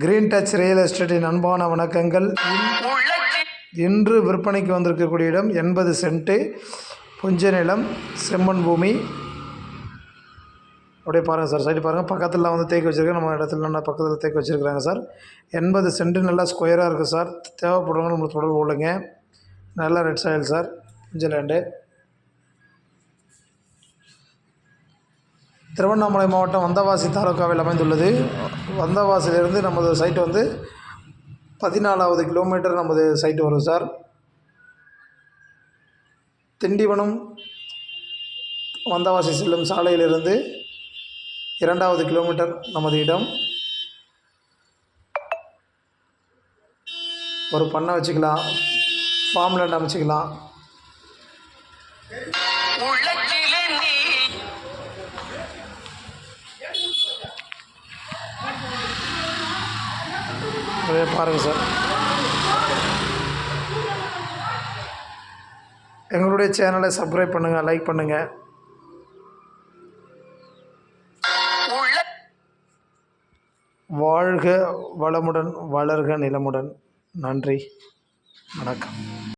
Green touch real எஸ்டேட்டின் அன்பான வணக்கங்கள். இன்று விற்பனைக்கு வந்திருக்கக்கூடிய இடம் எண்பது சென்ட்டு புஞ்ச நிலம் செம்மண் பூமி. அப்படியே பாருங்கள் சார் சைடு பாருங்கள் பக்கத்தில் வந்து தேக்கி வச்சுருக்கேன் நம்ம இடத்துல நல்லா பக்கத்தில் தேக்கி வச்சுருக்காங்க சார். எண்பது சென்ட்டு நல்லா ஸ்கொயராக இருக்குது சார். தேவைப்படுறவங்க நம்மளுக்கு தொடர்பு கொள்ளுங்க. நல்லா ரெட் சாயில் சார். புஞ்ச லேண்டு திருவண்ணாமலை மாவட்டம் வந்தவாசி தாலுக்காவில் அமைந்துள்ளது. வந்தவாசியிலிருந்து நமது சைட் வந்து பதினாலாவது கிலோமீட்டர் நமது சைட்டு வரும் சார். திண்டிவனம் வந்தவாசி செல்லும் சாலையிலிருந்து இரண்டாவது கிலோமீட்டர் நமது இடம். ஒரு பண்ணை வச்சுக்கலாம். ஃபார்ம் லேண்ட் அமைச்சிக்கலாம். அதே பாருங்கள் சார். எங்களுடைய சேனலை சப்ஸ்கிரைப் பண்ணுங்கள் லைக் பண்ணுங்கள் வாழ்க வளமுடன் வளர்க நிலமுடன். நன்றி. வணக்கம்.